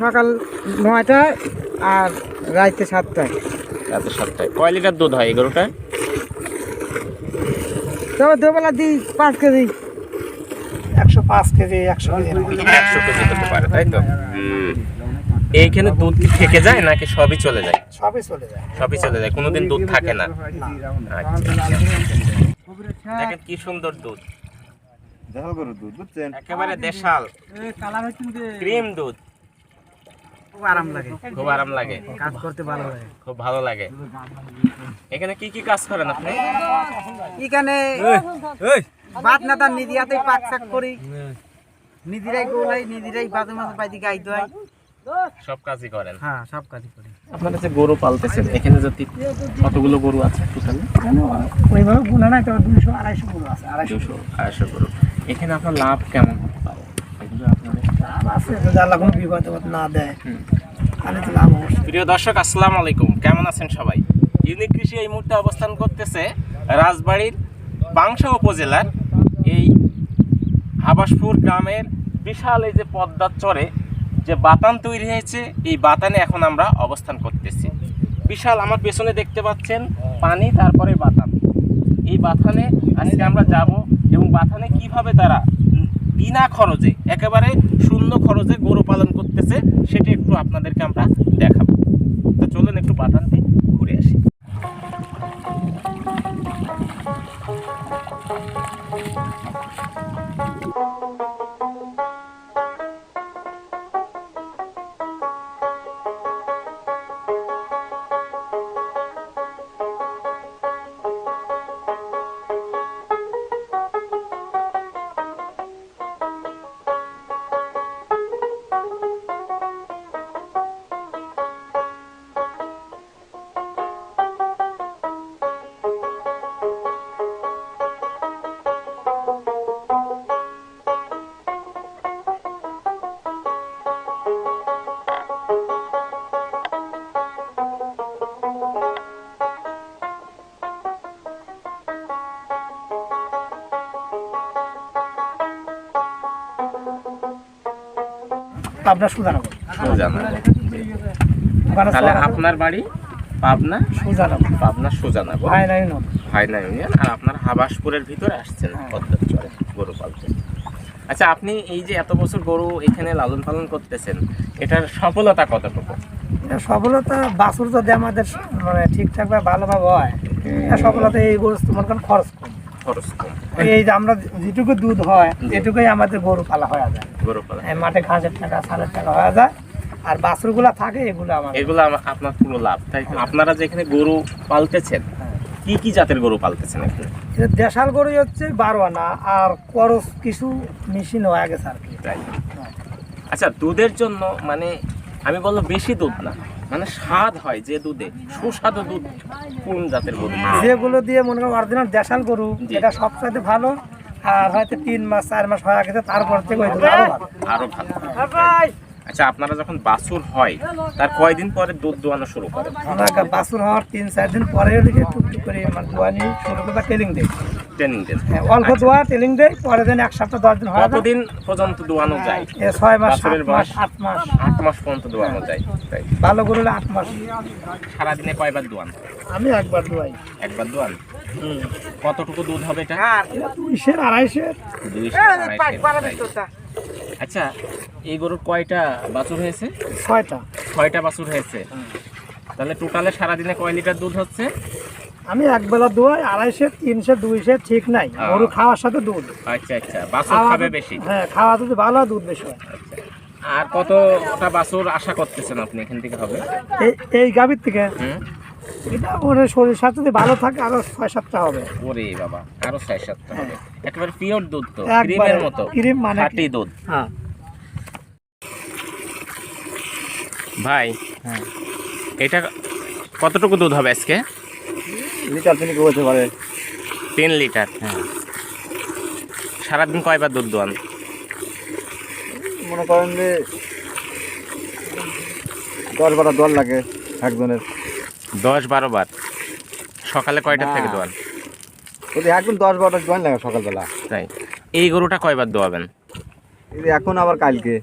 সকাল নয়টায় আর রাইতে সাতটায়। রাতে সাতটায়। কয় লিটার দুধ হয় এই গরুটা? তবে দুবেলা দিই পাঁচ কেজি। একশো পাঁচ কেজি একশো কেজি। একশো কেজি হতে পারে তাই তো? এইখানে দুধ কি থেকে যায় নাকি সবই চলে যায়? সবই চলে যায়। সবই চলে যায় কোনোদিন দুধ থাকে না। আচ্ছা আচ্ছা। দেখেন কি সুন্দর দুধ। দেখাল গরুর দুধ একেবারে দেশাল। কালার হচ্ছে যে ক্রিম দুধ। খুব আরাম লাগে। খুব আরাম লাগে। কাজ করতে ভালো লাগে। খুব ভালো লাগে। এখানে কি কি কাজ করেন আপনি? এখানে বাদ না তার নিজে পাক শাক করি। নিজেরাই গোলাই বাজে মাঝে বাইদি গাই দোয়াই। সব কাজই করেন। হ্যাঁ সব কাজই করি। আপনারা যে গরু পালতেছেন? এখানে যদি কতগুলো গরু আছে টোটালি? ওইভাবে গুণা নাই তো দুশো আড়াইশো গরু আছে। আড়াইশো আড়াইশো গরু। এখানে আপনার লাভ কেমন হতে পারে এগুলো আপনাদের আছে কেমন আছেন সবাই? এই মুহূর্তে অবস্থান করতেছে রাজবাড়ির বাংশা উপজেলার এই গ্রামের বিশাল এই যে পদ্মার চরে যে বাতান তৈরি হয়েছে, এই বাতানে এখন আমরা অবস্থান করতেছি। বিশাল আমার পেছনে দেখতে পাচ্ছেন পানি, তারপরে বাতান। এই বাথানে আজকে আমরা যাব এবং বাথানে কীভাবে তারা বিনা খরচে একেবারে শূন্য খরচে গরু পালন করতেছে সেটা একটু আপনাদেরকে আমরা আপনার সুজানগর। সোজানা ওখানে তাহলে আপনার বাড়ি পাবনা? সুজানগর। পাবনা সোজানা ভাই নাই নয় হাইনা ইউনিয়ন। আর আপনার হাবাসপুরের ভিতরে আসছেন পদ্মার চরে গরু পালতে আচ্ছা আপনি এই যে এত বছর গরু এখানে লালন পালন করতেছেন এটার সফলতা কতটুকু? সফলতা বাছুর যদি আমাদের মানে ঠিকঠাক ভাবে ভালোভাবে হয় সফলতা এই গরু মনে করেন খরচ কম। খরচ কম এই যে আমরা যেটুকু দুধ হয়। এটুকুই আমাদের গরু পালা হয়ে যায়। গরু এই মাঠে ঘাসের টাকা সারের টাকা হয়ে যায়। আর বাছুরগুলা থাকে এগুলো আমার এগুলো আপনার পুরো লাভ তাই? আপনারা যেখানে গরু পালতেছেন কি কি জাতের গরু পালতেছেন এখানে? দেশাল গরুই হচ্ছে বারো আনা আর করস কিছু মেশিন হয়ে গেছে আর কি। আচ্ছা দুধের জন্য মানে আমি বলব বেশি দুধ না। মানে স্বাদ হয় যে দুধে সুস্বাদু দুধ কোন জাতের গরু? যেগুলো দিয়ে মনে করেন অরিজিনাল দেশাল গরু। এটা সবচাইতে ভালো আর হয়তো তিন মাস চার মাস হয়ে গেছে তারপর থেকে দুধ আরও ভালো। আরও ভালো। আচ্ছা আপনারা যখন বাছুর হয় তার কয়দিন পরে দুধ দোয়ানো শুরু করেন আমরা বাছুর হওয়ার তিন চার দিন পরে টুকটুক করে মানে দোয়ানি শুরু করে বা টেলিং দেয় ট্রেনিং দেন হ্যাঁ, অল্প দোয়া টেলিং দেয় পরে দিন এক সপ্তাহ দশ দিন হয় কতদিন পর্যন্ত দোয়ানো যায়? ছয় মাস সাত মাস বয়স? আট মাস। আট মাস পর্যন্ত দোয়ানো যায় ভালো গরু হলে আট মাস। সারাদিনে কয়বার দোয়ান? আমি একবার দোয়াই। একবার দোয়ান? কতটুকু দুধ হবে এটা? দুইশের আড়াইশের। দুইশো, আড়াইশো, আচ্ছা এই গরুর কয়টা বাছুর হয়েছে? ছয়টা। ছয়টা বাছুর হয়েছে। তাহলে টোটালে সারাদিনে কয় লিটার দুধ হচ্ছে? আমি একবেলা দোয়াই আড়াইশে তিনশে দুইশে ঠিক নাই। গরু খাওয়ার সাথে দুধ। আচ্ছা আচ্ছা। বাছুর খাবে বেশি? হ্যাঁ খাওয়া যদি ভালো দুধ বেশি হয়। আচ্ছা। আর কতটা বাছুর আশা করতেছেন আপনি এখান থেকে হবে? এই এই গাভীর থেকে? হুম? এটা ওর শরীর স্বাস্থ্য যদি ভালো থাকে আরও ছয় সাতটা হবে। ওরে বাবা আরও ছয় সাতটা হবে। একেবারে পিওর দুধ তো ক্রিমের মতো ক্রিম মানে? খাঁটি দুধ। হ্যাঁ। ভাই এটা কতটুকু দুধ হবে আজকে? লিটার তিনি হতে পারে তিন লিটার হ্যাঁ। সারাদিন কয়বার দুধ দোয়ান মনে করেন যে দশ বারো দল লাগে একজনের। দশ বারো বার? সকালে কয়টা থেকে। দোয়ান যদি একজন দশ বারোটা জয়েন লাগে সকালবেলা। তাই। এই গরুটা কয়বার দোয়াবেন এই এখন আবার কালকে।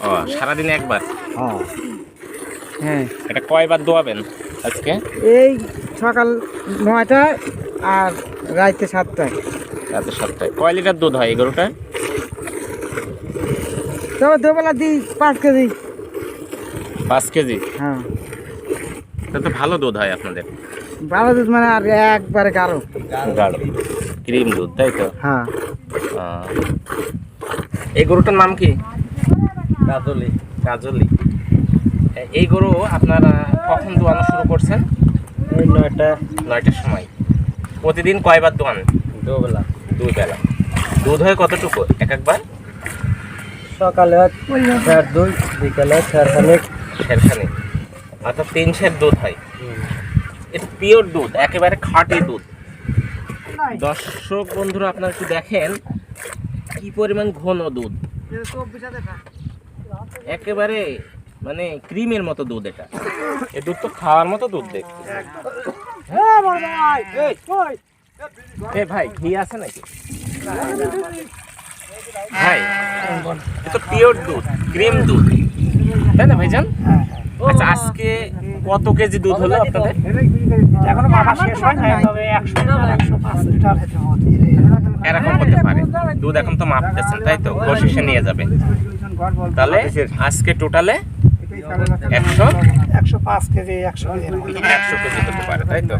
ও সারাদিনে একবার? হ্যাঁ। হ্যাঁ। এটা কয়বার দোয়াবেন আজকে? এই সকাল নয়টায় আর রাইতে সাতটায়। রাতে সাতটায়। কয় লিটার দুধ হয় এই গরুটা তবে দুবেলা দিই পাঁচ কেজি। পাঁচ কেজি? হ্যাঁ। তা তো ভালো দুধ হয় আপনাদের? ভালো দুধ মানে আর একবারে গাঢ়। গাঢ় ক্রিম দুধ তাই তো? হ্যাঁ। এই গরুটার নাম কি? কাজলি। কাজলি। এই গরু আপনারা কখন দোয়ানো শুরু করছেন? নয়টা নয়টার সময়। প্রতিদিন কয়বার দোয়ান দুবেলা। দুই বেলা দুধ হয় কতটুকু? এক একবার? সকালে চার দুই বিকালে চার খানিক অর্থাৎ তিন সের দুধ হয়। এটা পিওর দুধ একেবারে খাঁটি দুধ। দর্শক বন্ধুরা আপনারা একটু দেখেন কি পরিমাণ ঘন দুধ। একেবারে মানে ক্রিমের মতো দুধ এটা। এই দুধ তো খাওয়ার মতো দুধ দেখতে এ ভাই ঘি আছে নাকি? ভাই এ তো পিওর দুধ ক্রিম দুধ। তাই না ভাইজান? আচ্ছা আজকে কত কেজি দুধ হলো আপনাদের? এখনও মাপা শেষ হয় তবে এরকম হতে পারে। দুধ এখন তো মাপতেছেন তাই তো বসিসে নিয়ে যাবে। তাহলে আজকে টোটালে একশো? একশো পাঁচ কেজি একশো কেজি একশো কেজি হতে পারে তাই তো?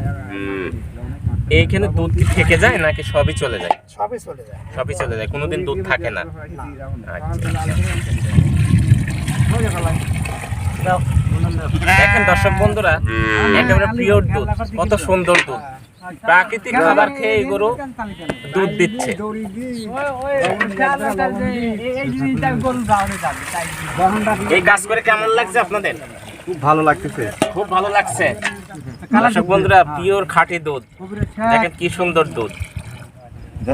এইখানে দুধ কি থেকে যায় নাকি সবই চলে যায়? সবই চলে যায়। সবই চলে যায় কোনোদিন দুধ থাকে না। আচ্ছা আচ্ছা। দেখেন দর্শক বন্ধুরা একেবারে পিওর দুধ কত সুন্দর দুধ। প্রাকৃতিক খাবার খেয়ে গরু দুধ দিচ্ছে এই কাজ করে কেমন লাগছে আপনাদের খুব ভালো লাগতেছে খুব ভালো লাগছে দর্শক বন্ধুরা পিওর খাঁটি দুধ দেখেন কি সুন্দর দুধ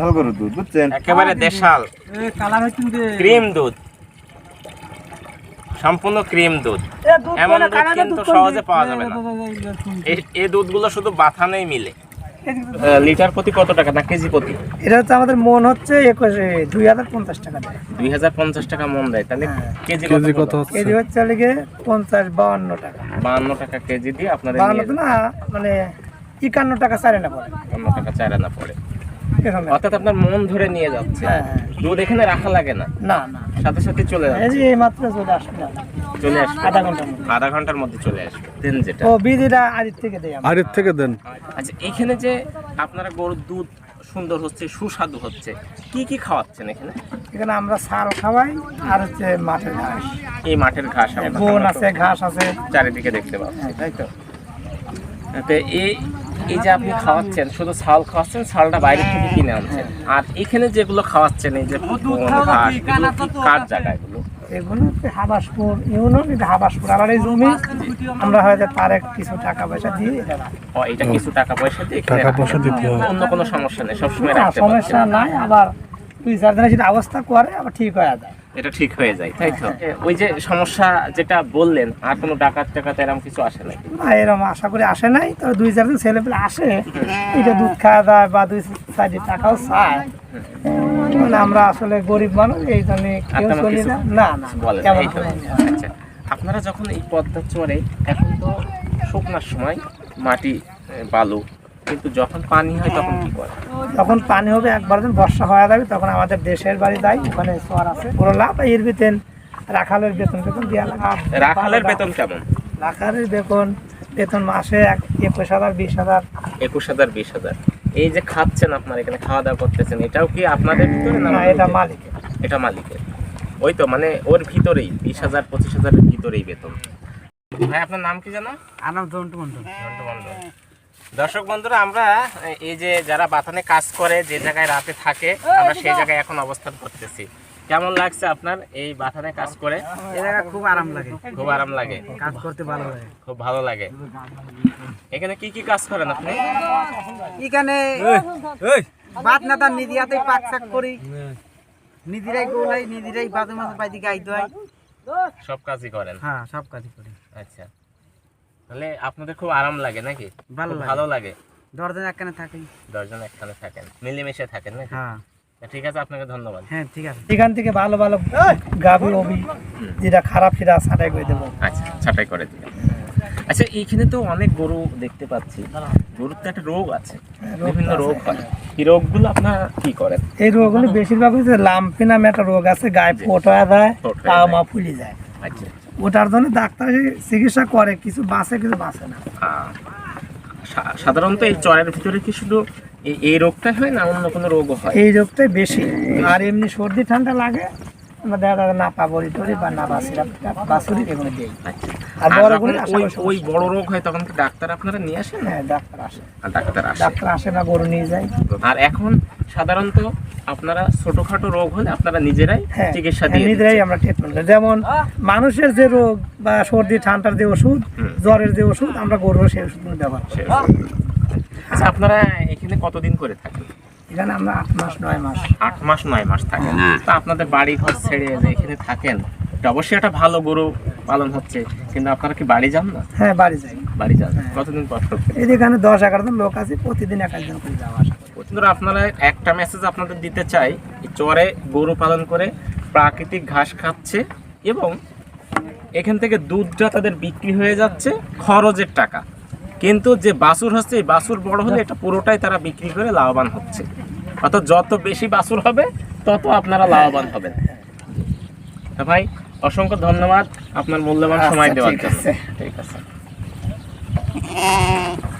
গরুর দুধ বুঝছেন একেবারে দেশাল ক্রিম দুধ সম্পূর্ণ ক্রিম দুধ এমন দুধ কিন্তু সহজে পাওয়া যাবে না এই- এই দুধগুলো শুধু বাথানেই মিলে লিটার প্রতি কত টাকা না কেজি প্রতি? এটা হচ্ছে আমাদের মন হচ্ছে একুশে দুই হাজার পঞ্চাশ টাকা দেয়। দুই হাজার পঞ্চাশ টাকা মন দেয় তাহলে কেজি কত কত কেজি হচ্ছে লিগে পঞ্চাশ বাউন্ন টাকা। বাহান্ন টাকা কেজি দিয়ে আপনাদের বাউন্ন না মানে একান্ন টাকা চারে না পড়ে। একান্ন টাকা চারে না পড়ে। এরকম। অর্থাৎ আপনার মন ধরে নিয়ে যাচ্ছে হ্যাঁ, হ্যাঁ। দুধ এখানে রাখা লাগে না। না না। সাথে সাথে চলে এই যে মাত্র চলে আসবে চলে আসবে আধা ঘণ্টার মধ্যে। আধা ঘণ্টার মধ্যে চলে আসবে। দেন যেটা। ও থেকে আমরা। দেন। আচ্ছা এখানে যে আপনারা গরুর দুধ সুন্দর হচ্ছে সুস্বাদু হচ্ছে কি কি খাওয়াচ্ছেন এখানে? এখানে আমরা ছাল খাওয়াই আর হচ্ছে মাঠের ঘাস। এই মাঠের ঘাস আমরা বন আছে ঘাস আছে। চারিদিকে দেখতে পাচ্ছি তাই তো। তো এই এই যে আপনি খাওয়াচ্ছেন শুধু ছাল খাওয়াচ্ছেন ছালটা বাইরে থেকে কিনে আনছেন। আর এখানে যেগুলো খাওয়াচ্ছেন এই যে কার এগুলো এগুলো হাবাসপুর ইউনিয়ন এটা হাবাসপুর। আমার এই জমি আমরা হয়তো তার এক কিছু টাকা পয়সা দিয়ে এটা ও এটা কিছু টাকা পয়সা দিয়ে টাকা পয়সা দিতে অন্য কোনো সমস্যা নেই সবসময় সমস্যা নাই আবার দুই চার দিনের সেটা অবস্থা করে আবার ঠিক হয়ে যায়। এটা ঠিক হয়ে যায় তাই তো? ওই যে সমস্যা যেটা বললেন আর কোনো ডাকাত টাকাত এরকম কিছু আসে নাই না এরকম আশা করি আসে নাই তবে দুই চার দিন ছেলে পেলে আসে। এটা দুধ খাওয়া দাওয়া বা দুই সাইডে টাকাও চায়। মানে আমরা আসলে গরিব মানুষ এই জন্য কেউ চলি না। না না বলেন তেমন এই তো। হয় না। আচ্ছা আপনারা যখন এই পদ্মা চড়ে এখন তো শুকনার সময় মাটি বালু কিন্তু যখন পানি হয় তখন কি করে? যখন পানি হবে একবার যখন বর্ষা হয়ে যাবে তখন আমাদের দেশের বাড়ি যাই ওখানে চর আছে। পুরো লাভ এর বেতন রাখালের বেতন বেতন দেওয়া লাগে। রাখালের বেতন কেমন? রাখালের বেতন বেতন মাসে এক একুশ হাজার বিশ হাজার। একুশ হাজার বিশ হাজার। এই যে খাচ্ছেন আপনার এখানে খাওয়া দাওয়া করতেছেন এটাও কি আপনাদের ভিতরে না এটা মালিকের? এটা মালিকের। ওই তো মানে ওর ভিতরেই বিশ হাজার পঁচিশ হাজারের ভিতরেই বেতন। ভাই আপনার নাম কি জানো আনাম জন্টু মন্ডল ঝন্টু মণ্ডল। দর্শক বন্ধুরা আমরা এই যে যারা বাথানে কাজ করে যে জায়গায় রাতে থাকে আমরা সেই জায়গায় এখন অবস্থান করতেছি। কেমন লাগছে আপনার এই বাথানে কাজ করে? খুব আরাম লাগে। খুব আরাম লাগে। কাজ করতে ভালো লাগে। খুব ভালো লাগে। এখানে কি কি কাজ করেন আপনি? এখানে ভাত না তার নিদিয়াতেই পাক শাক করি। নিদিরাই গোলাই নিদিরাই বাজু মাছ পাইতে গাই দোয়াই। সব কাজই করেন? হ্যাঁ সব কাজই করি। আচ্ছা। তাহলে আপনাদের খুব আরাম লাগে নাকি? ভালো লাগে। ভালো লাগে। দরজা একখানে থাকি দশজন একখানে থাকেন। মিলেমিশে থাকেন নাকি? হ্যাঁ। ঠিক আছে আপনাকে ধন্যবাদ। হ্যাঁ ঠিক আছে। এখান থেকে ভালো ভালো গাভি অবি যেটা খারাপ সেটা ছাটাই করে দেবো। আচ্ছা ছাটাই করে আচ্ছা এইখানে তো অনেক গরু দেখতে পাচ্ছি। গরুর তো একটা রোগ আছে। বিভিন্ন রোগ হয়। এই রোগগুলো আপনারা কি করেন? এই রোগগুলি বেশিরভাগ হচ্ছে লাম্পি নামে একটা রোগ আছে গায়ে ফোটা দেয় ফোট পা মা ফুলে যায়। আচ্ছা। ওটার জন্য ডাক্তার চিকিৎসা করে কিছু বাঁচে কিছু বাঁচে না। সাধারণত এই চরের ভিতরে কি শুধু এই- এই রোগটাই হয় না অন্য কোনো রোগও হয়? এই রোগটাই বেশি। আর এমনি সর্দি ঠান্ডা লাগে আমরা দেখা যাবে না পাবরি টরি বা না বাসিরা বাসুরি এগুলো দিই। আচ্ছা। আর বড় ওই বড় রোগ হয় তখন কি ডাক্তার আপনারা নিয়ে আসেন? হ্যাঁ ডাক্তার আসে। আর ডাক্তার আসে। ডাক্তার আসে না গরু নিয়ে যায়। আর এখন সাধারণত আপনারা ছোটখাটো রোগ হলে আপনারা নিজেরাই হ্যাঁ চিকিৎসা হ্যাঁ, দিয়ে নিজেরাই আমরা ট্রিটমেন্ট করি। যেমন মানুষের যে রোগ বা সর্দি ঠান্ডার যে ওষুধ জ্বরের যে ওষুধ আমরা গরুর সেই ওষুধগুলো ব্যবহার করি। আচ্ছা আপনারা এখানে কতদিন করে থাকেন? এখানে আমরা আট মাস নয় মাস। আট মাস নয় মাস থাকেন। তা আপনাদের বাড়ি ঘর ছেড়ে যে এখানে থাকেন অবশ্যই একটা ভালো গরু পালন হচ্ছে। কিন্তু আপনারা কি বাড়ি যান না? হ্যাঁ বাড়ি যাই। বাড়ি যান। কতদিন পর এই যে এখানে দশ এগারো জন লোক আছে প্রতিদিন এক একজন করে যাওয়া আসা। বন্ধুরা আপনারা একটা মেসেজ আপনাদের দিতে চাই চরে গরু পালন করে প্রাকৃতিক ঘাস খাচ্ছে এবং এখান থেকে দুধটা তাদের বিক্রি হয়ে যাচ্ছে খরচের টাকা। কিন্তু যে বাছুর হচ্ছে এই বাছুর বড় হলে এটা পুরোটাই তারা বিক্রি করে লাভবান হচ্ছে। অর্থাৎ যত বেশি বাছুর হবে তত আপনারা লাভবান হবেন। ভাই অসংখ্য ধন্যবাদ। আপনার মূল্যবান সময় আচ্ছা, দেওয়ার ঠিক জন্য। ঠিক আছে।